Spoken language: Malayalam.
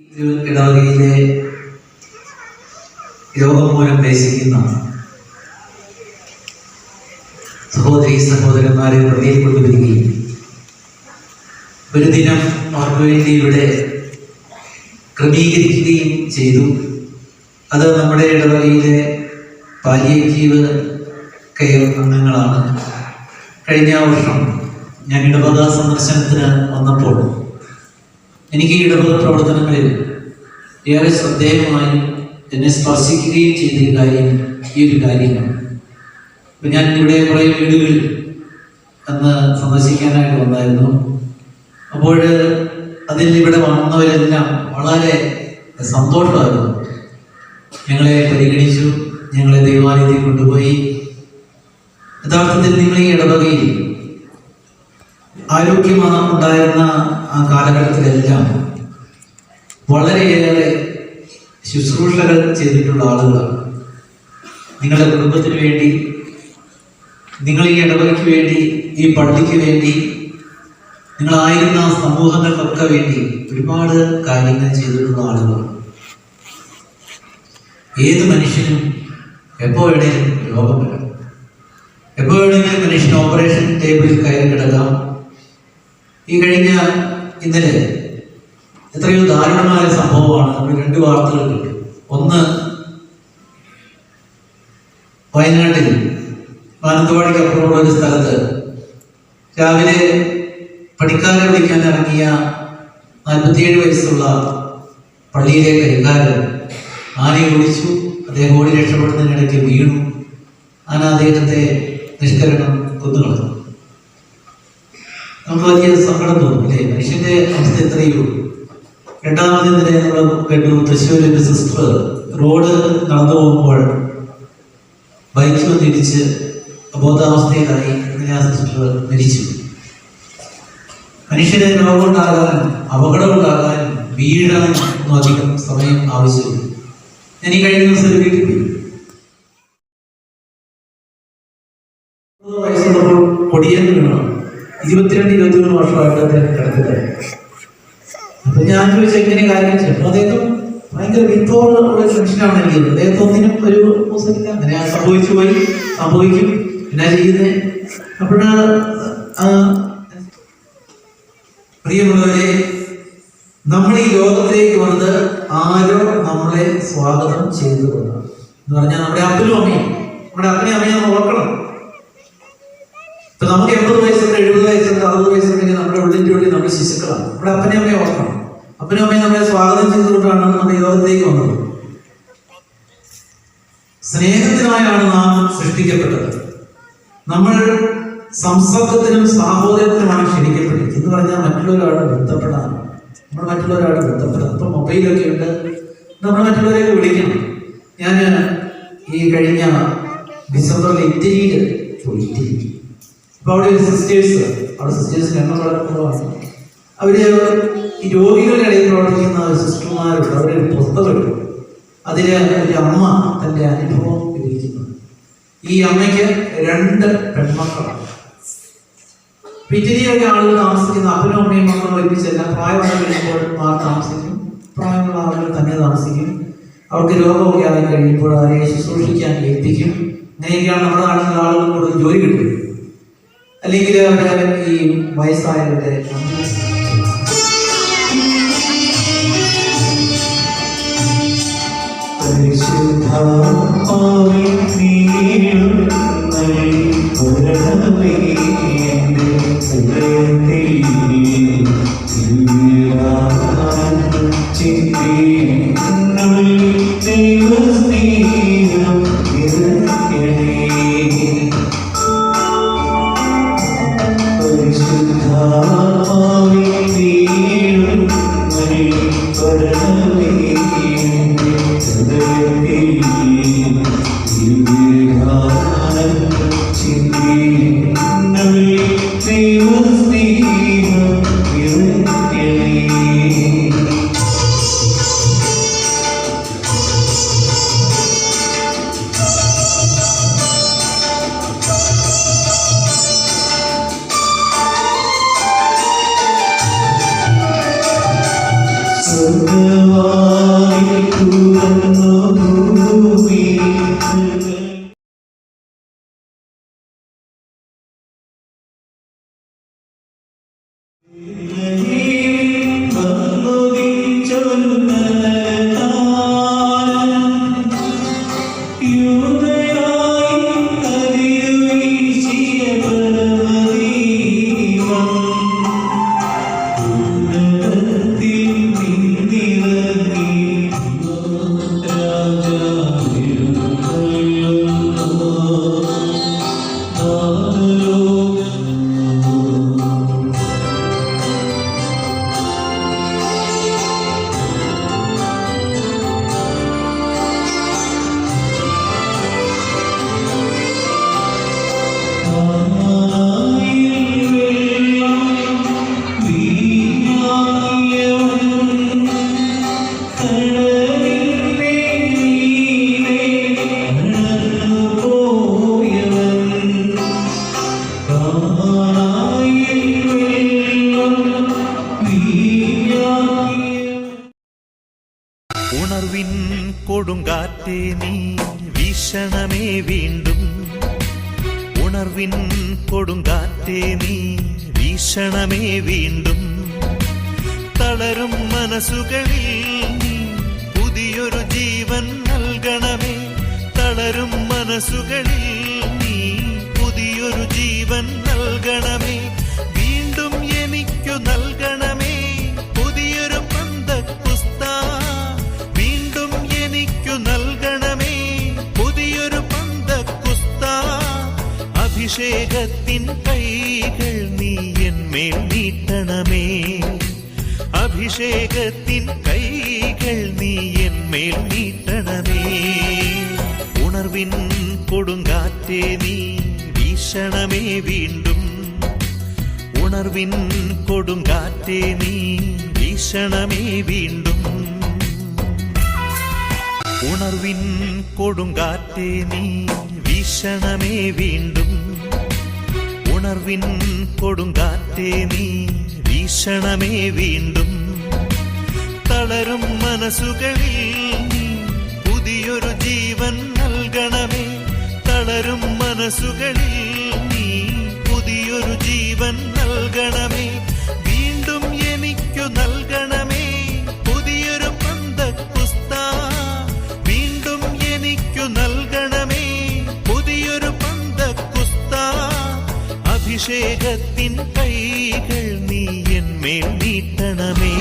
ഇടവകയിലെ രോഗം മൂലം ക്ലേശിക്കുന്ന സഹോദരി സഹോദരന്മാരെ പ്രതിയിൽ കൊണ്ടുവരികയും ഒരു ദിനം അവർക്ക് വേണ്ടി ഇവിടെ ക്രമീകരിക്കുകയും ചെയ്തു. അത് നമ്മുടെ ഇടവകയിലെ പാലിയേറ്റീവ് കെയർ അംഗങ്ങളാണ്. കഴിഞ്ഞ വർഷം ഞാൻ ഇടവക സന്ദർശനത്തിന് വന്നപ്പോൾ എനിക്ക് ഈ ഇടവക പ്രവർത്തനങ്ങളിൽ ഏറെ ശ്രദ്ധേയമായി എന്നെ സ്പർശിക്കുകയും ചെയ്ത ഒരു കാര്യം ഈ ഒരു കാര്യമാണ്. ഞാൻ ഇവിടെ കുറേ വീടുകളിൽ അന്ന് സന്ദർശിക്കാനായിട്ട് വന്നായിരുന്നു. അപ്പോൾ അതിൽ ഇവിടെ വന്നവരെല്ലാം വളരെ സന്തോഷമായിരുന്നു. ഞങ്ങളെ പരിഗണിച്ചു ഞങ്ങളെ ദൈവാലയത്തിൽ കൊണ്ടുപോയി. യഥാർത്ഥത്തിൽ നിങ്ങൾ ഈ ഇടവകയിൽ ആരോഗ്യമാണ് ഉണ്ടായിരുന്ന ആ കാലഘട്ടത്തിലെല്ലാം വളരെയേറെ ശുശ്രൂഷകൾ ചെയ്തിട്ടുള്ള ആളുകളാണ്. നിങ്ങളുടെ കുടുംബത്തിന് വേണ്ടി നിങ്ങൾ ഈ ഇടവകയ്ക്ക് വേണ്ടി ഈ പള്ളിക്ക് വേണ്ടി നിങ്ങളായിരുന്ന സമൂഹങ്ങൾക്കൊക്കെ വേണ്ടി ഒരുപാട് കാര്യങ്ങൾ ചെയ്തിട്ടുള്ള ആളുകൾ ഏത് മനുഷ്യനും എപ്പോ വേണേലും രോഗം വരാം. എപ്പോ വേണമെങ്കിലും മനുഷ്യൻ ഓപ്പറേഷൻ ടേബിളിൽ കയറി കിടക്കാം. ഈ കഴിഞ്ഞ ഇന്നലെ എത്രയോ ദാരുണമായ സംഭവമാണ് നമ്മൾ രണ്ട് വാർത്തകൾ കിട്ടും. ഒന്ന് വയനാട്ടിൽ മാനന്തവാടിക്കപ്പുറമുള്ള ഒരു സ്ഥലത്ത് രാവിലെ പണിക്കാരെ വിളിക്കാൻ ഇറങ്ങിയ നാൽപ്പത്തിയേഴ് വയസ്സുള്ള പള്ളിയിലെ കൈകാരൻ ആനയെ ഓടിച്ചു. അദ്ദേഹം ഓടി രക്ഷപ്പെടുന്നതിനിടയ്ക്ക് വീണു. ആന അദ്ദേഹത്തെ നിഷ്കരണം കൊന്നുകളഞ്ഞു. നമുക്ക് വലിയ സങ്കടം തോന്നും അല്ലേ? മനുഷ്യന്റെ അവസ്ഥ എത്രയോ. രണ്ടാമത് ഇന്നലെ നമ്മൾ കേട്ടു തൃശ്ശൂർ ഒരു സിസ്റ്റർ റോഡ് നടന്നു പോകുമ്പോൾ ബൈക്ക് തിരിച്ച് അബോധാവസ്ഥയിലായി ഇന്നലെ ആ സിസ്റ്റർ മരിച്ചു. മനുഷ്യന് രോഗമുണ്ടാകാൻ അപകടമുണ്ടാകാൻ വീഴാൻ ഒന്നും അധികം സമയം ആവശ്യമില്ല. ഞാൻ ഈ കഴിഞ്ഞ ദിവസം ഒരു വീട്ടിൽ പോയി. വയസ്സുള്ളപ്പോൾ കൊടിയൻ വീണു. ഇരുപത്തിരണ്ട് ഇരുപത്തിമൂന്ന് വർഷമായിട്ട് അദ്ദേഹം കിടക്കുന്നത്. അപ്പൊ ഞാൻ ചോദിച്ചു എങ്ങനെ കാര്യം? ചെയ്യും അദ്ദേഹം ഭയങ്കര വിത്തോളുള്ള മനുഷ്യനാണ് എനിക്ക്. അദ്ദേഹത്തെ ഒന്നിനും ഒരു മോശമില്ല അങ്ങനെ സംഭവിച്ചു പോയി സംഭവിക്കും. എന്നാ ചെയ്യുന്നത് അപ്പോഴാണ് നമ്മൾ ഈ ലോകത്തിലേക്ക് വന്നത് ആരോ നമ്മളെ സ്വാഗതം ചെയ്തു കൊണ്ടാണ്. എന്ന് പറഞ്ഞാൽ നമ്മുടെ അപ്പനും അമ്മയും നമ്മുടെ അപ്പനെയും അമ്മയും നമ്മൾ ഓർക്കണം. ഇപ്പൊ നമുക്ക് എൺപത് വയസ്സുണ്ട് വയസ്സ് കഴിഞ്ഞ് നമ്മുടെ ഉള്ളിന്റെ ഉള്ളിൽ നമ്മൾ ശിശുക്കളാണ്. നമ്മുടെ അപ്പനെ അമ്മയെ ഓർക്കണം. അപ്പനും അമ്മയും നമ്മളെ സ്വാഗതം ചെയ്തുകൊണ്ടാണ് നമ്മുടെ യോഗത്തിലേക്ക് വന്നത്. സ്നേഹത്തിനായാണ് നാം സൃഷ്ടിക്കപ്പെട്ടത്. നമ്മൾ സംസർഗത്തിനും സാഹോദര്യത്തിനുമാണ് ക്ഷണിക്കപ്പെട്ടത് എന്ന് പറഞ്ഞാൽ മറ്റുള്ളവരോട് ബന്ധപ്പെടാൻ. നമ്മൾ മറ്റുള്ളവരോട് ബന്ധപ്പെടാം ഇപ്പം മൊബൈലൊക്കെ ഉണ്ട്. നമ്മൾ മറ്റുള്ളവരെയൊക്കെ വിളിക്കണം. ഞാൻ ഈ കഴിഞ്ഞ ഡിസംബറിൽ ഇറ്റലിയിൽ പോയി ഇറ്റലി അപ്പൊ അവിടെ ഒരു സിസ്റ്റേഴ്സ് അവിടെ സിസ്റ്റേഴ്സ് എണ്ണം കുറവാണ് അവർ ഈ രോഗികളുടെ ഇടയിൽ പ്രവർത്തിക്കുന്ന സിസ്റ്റർമാരുണ്ട്. അവരുടെ ഒരു പുസ്തകമുണ്ട്. അതിൽ ഒരു അമ്മ തന്റെ അനുഭവം വിവരിക്കുന്നു ഈ അമ്മയ്ക്ക് രണ്ട് പെൺമക്കളാണ് പിറ്റിരിയൊക്കെ ആളുകൾ താമസിക്കുന്ന അപ്പനും അമ്മയും മക്കളും ഒരുമിച്ചല്ല. പ്രായമായി കഴിയുമ്പോൾ താമസിക്കും. പ്രായമുള്ള ആളുകൾ തന്നെ താമസിക്കും. അവർക്ക് രോഗമൊക്കെ ആയി കഴിയുമ്പോൾ അവരെ ശുശ്രൂഷിക്കാൻ ഏൽപ്പിക്കും. അങ്ങനെയൊക്കെയാണ് നമ്മുടെ നാട്ടിലുള്ള ആളുകൾ കൂടുതൽ ജോലി കിട്ടും അല്ലെങ്കിൽ ഈ വയസ്സായവരുടെ ും ഉണർവിൻ വീശണമേ വീണ്ടും ഉണർവിൻ കൊടുങ്കാറ്റേ നീ വീക്ഷണമേ വീണ്ടും തളരും മനസ്സുകളിൽ പുതിയൊരു ജീവൻ നൽകണമേ. തളരും മനസ്സുകളിൽ നീ പുതിയൊരു ജീവൻ നൽകണമേ. വീണ്ടും എനിക്കു നൽകണമേ. അഭിഷേകത്തിൻ കൈകൾ നീ എന്മേൽ നീട്ടണമേ. അഭിഷേകത്തിൻ കൈകൾ നീ എന്മേൽ നീട്ടണമേ. ഉണർവിൻ കൊടുങ്കാറ്റേ നീ വീശണമേ വീണ്ടും. ഉണർവിൻ കൊടുങ്കാറ്റേ നീ വീശണമേ വീണ്ടും. ഉണർവിൻ കൊടുങ്കാറ്റേ നീ വീശണമേ വീണ്ടും. ഉണർവിൻ കൊടുങ്കാറ്റേ നീ. വീഷണമേ വീണ്ടും. തളരും മനസ്സുകളിൽ നീ. പുതിയൊരു ജീവൻ നൽകണമേ. തളരും മനസ്സുകളിൽ നീ. പുതിയൊരു ജീവൻ നൽകണമേ. അഭിഷേകത്തിൻ കൈകൾ നീ എന്മേൽ നീട്ടണമേ.